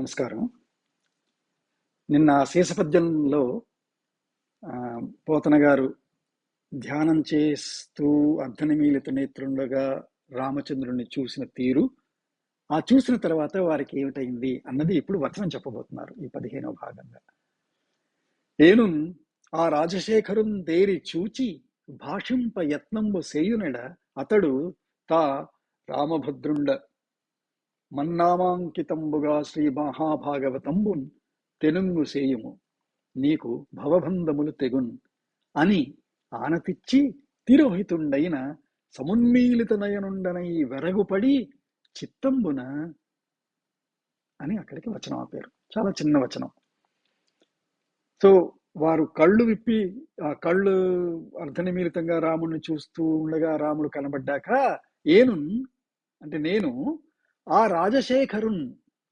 నమస్కారం. నిన్న శేషపద్యంలో పోతన గారు ధ్యానం చేస్తూ అర్ధనిమీలిత నేత్రుండగా రామచంద్రుణ్ణి చూసిన తీరు ఆ చూసిన తర్వాత వారికి ఏమిటైంది అన్నది ఇప్పుడు వచనం చెప్పబోతున్నారు ఈ పదిహేనవ భాగంగా నేను ఆ రాజశేఖరుం దేరి చూచి భాషింప యత్నంబు సేయునడ అతడు తా రామభద్రుండ మన్నామాంకితంబుగా శ్రీ మహాభాగవతంబున్ తెనుంగు సేయుము. నీకు భవబంధములు తెగున్ అని ఆనతిచ్చి తిరోహితుండైన సమున్మీలిత నయనుండనై వెరగుపడి చిత్తంబున అని అక్కడికి వచనం ఆపారు. చాలా చిన్న వచనం. సో వారు కళ్ళు విప్పి ఆ కళ్ళు అర్ధనిమీలితంగా రాముడిని చూస్తూ ఉండగా రాముడు కనబడ్డాక ఏను అంటే నేను ఆ రాజశేఖరుణ్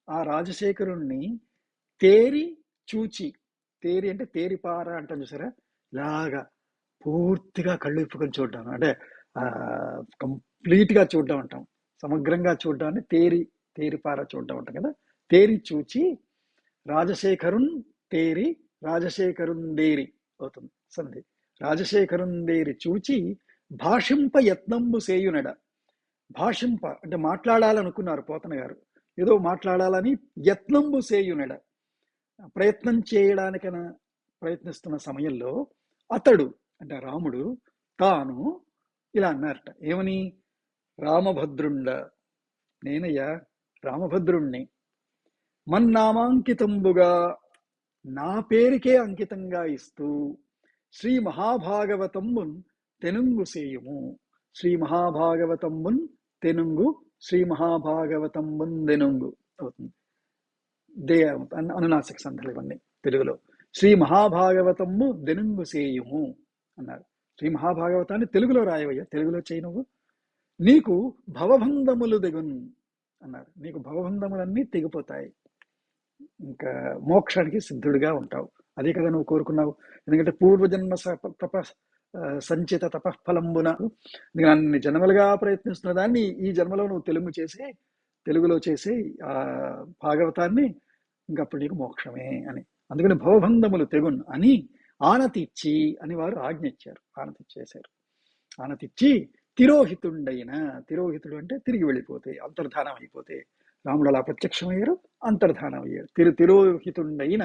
ఆ రాజశేఖరుణ్ణి తేరి చూచి తేరి అంటే తేరిపార అంటాం చూసారా? ఇలాగా పూర్తిగా కళ్ళు ఇప్పుకొని చూడడం అంటే కంప్లీట్గా complete చూడడం అంటాం. సమగ్రంగా చూడడాన్ని తేరి తేరిపార చూడడం అంటాం కదా? తేరి చూచి రాజశేఖరున్ తేరి రాజశేఖరుందేరి అవుతుంది. సంధి. రాజశేఖరుందేరి చూచి భాషింప యత్నంబు సేయునడ. భాషింప అంటే మాట్లాడాలనుకున్నారు పోతన గారు. ఏదో మాట్లాడాలని యత్నంబు సేయునడ ప్రయత్నం చేయడానికైనా ప్రయత్నిస్తున్న సమయంలో అతడు అంటే రాముడు తాను ఇలా అన్నారట. ఏమని? రామభద్రుండ. నేనయ్యా రామభద్రుణ్ణి. మన్నామాంకితంబుగా నా పేరుకే అంకితంగా ఇస్తూ శ్రీ మహాభాగవతంబున్ తెనుంగు సేయుము శ్రీ మహాభాగవతంబున్ తెనుంగు శ్రీ మహాభాగవతం వందెనుంగు అవుతుంది. దే అను- అనునాసిక సంధులు ఇవన్నీ తెలుగులో. శ్రీ మహాభాగవతము దెనుంగు సేయుము అన్నారు. శ్రీ మహాభాగవతాన్ని తెలుగులో రాయవయ్యా తెలుగులో చేయి నువ్వు. నీకు భవబంధములు దిగున్ అన్నారు. నీకు భవబంధములన్నీ తెగిపోతాయి. ఇంకా మోక్షానికి సిద్ధుడిగా ఉంటావు. అదే కదా నువ్వు కోరుకున్నావు. ఎందుకంటే పూర్వజన్మ తప సంచిత తపఫలంబున దాన్ని అన్ని జన్మలుగా ప్రయత్నిస్తున్న దాన్ని ఈ జన్మలో నువ్వు తెలుగు చేసి తెలుగులో చేసి ఆ భాగవతాన్ని ఇంకప్పుడు నీకు మోక్షమే అని. అందుకని భవబంధములు తెగున్ అని ఆనతిచ్చి అని వారు ఆజ్ఞ ఇచ్చారు ఆనతిచ్చేశారు. ఆనతిచ్చి తిరోహితుండైన తిరోహితుడు అంటే తిరిగి వెళ్ళిపోతే అంతర్ధానం అయిపోతే రాముడు అలా ప్రత్యక్షమయ్యారు అంతర్ధానం అయ్యారు తిరు తిరోహితుండైన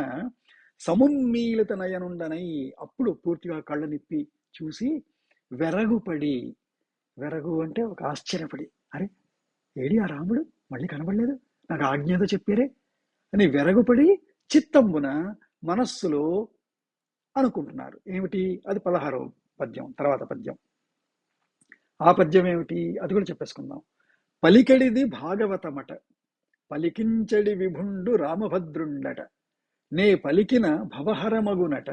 సమున్మీలిత నయనుండనై అప్పుడు పూర్తిగా కళ్ళనిప్పి చూసి వెరగుపడి వెరగు అంటే ఒక ఆశ్చర్యపడి అరే ఏడి ఆ రాముడు? మళ్ళీ కనబడలేదు? నాకు ఆజ్ఞతో చెప్పారే? అని వెరగుపడి చిత్తంబున మనస్సులో అనుకుంటున్నారు. ఏమిటి? అది పదహారో పద్యం తర్వాత పద్యం. ఆ పద్యం ఏమిటి? అది కూడా చెప్పేసుకుందాం. పలికెడిది భాగవతమట పలికించడి విభుండు రామభద్రుండట నే పలికిన భవహరమగునట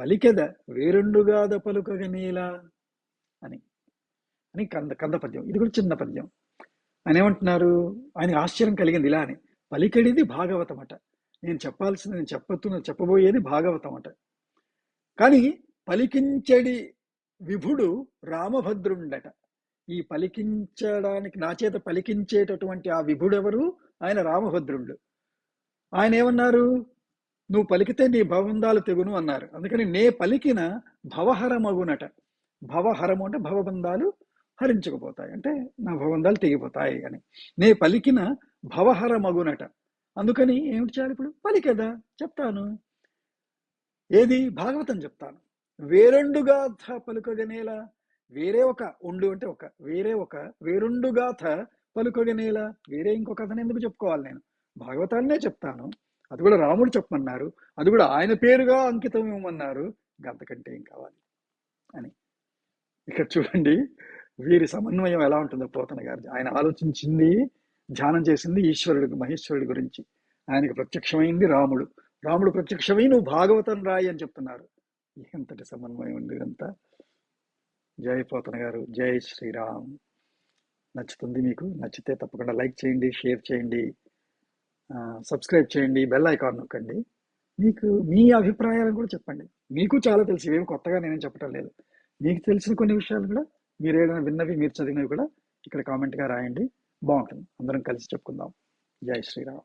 పలికెద వేరుండుగాద పలుకగనేలా అని. అని కంద కంద పద్యం. ఇది కూడా చిన్న పద్యం. ఆయన ఏమంటున్నారు? ఆయనకు ఆశ్చర్యం కలిగింది ఇలా అని. పలికెడిది భాగవతమట. నేను చెప్పాల్సింది నేను చెప్పతున్న చెప్పబోయేది భాగవతం అట కానీ పలికించడి విభుడు రామభద్రుండట. ఈ పలికించడానికి నా చేత పలికించేటటువంటి ఆ విభుడెవరు? ఆయన రామభద్రుండు. ఆయన ఏమన్నారు? నువ్వు పలికితే నీ భవబంధాలు తెగును అన్నారు. అందుకని నే పలికిన భవహరమగునట. భవహరము అంటే భవబంధాలు హరించకపోతాయి. అంటే నా భవబంధాలు తెగిపోతాయి అని. నే పలికిన భవహరమగునట. అందుకని ఏమిటి చేయాలి ఇప్పుడు? పలికదా? చెప్తాను. ఏది? భాగవతం చెప్తాను. వేరెండు గాథ పలుకగనేలా? వేరే ఒక ఉండు అంటే ఒక. వేరే ఒక. వేరుండు గాథ పలుకగనేలా? వేరే ఇంకో కథను ఎందుకు చెప్పుకోవాలి నేను? భాగవతాన్నే చెప్తాను. అది కూడా రాముడు చెప్పమన్నారు. అది కూడా ఆయన పేరుగా అంకితం ఇవ్వమన్నారు. ఇంకా అంతకంటే ఏం కావాలి? అని. ఇక్కడ చూడండి వీరి సమన్వయం ఎలా ఉంటుందో పోతన గారు. ఆయన ఆలోచించింది ధ్యానం చేసింది ఈశ్వరుడు మహేశ్వరుడి గురించి. ఆయనకు ప్రత్యక్షమైంది రాముడు. రాముడు ప్రత్యక్షమై నువ్వు భాగవతం రాయి అని చెప్తున్నారు. ఎంతటి సమన్వయం ఉంది ఇదంతా. జై పోతన గారు. జై శ్రీరామ్. నచ్చుతుంది మీకు? నచ్చితే తప్పకుండా లైక్ చేయండి షేర్ చేయండి. సబ్స్క్రైబ్ చేయండి బెల్ ఐకాన్ నొక్కండి. మీకు మీ అభిప్రాయాలను కూడా చెప్పండి. మీకు చాలా తెలుసు ఇవేమి కొత్తగా నేనేం చెప్పటం లేదు. మీకు తెలిసిన కొన్ని విషయాలు కూడా మీరు ఏదైనా విన్నవి మీరు చదివినవి కూడా ఇక్కడ కామెంట్గా రాయండి. బాగుంటుంది. అందరం కలిసి చెప్పుకుందాం. జై శ్రీరామ్.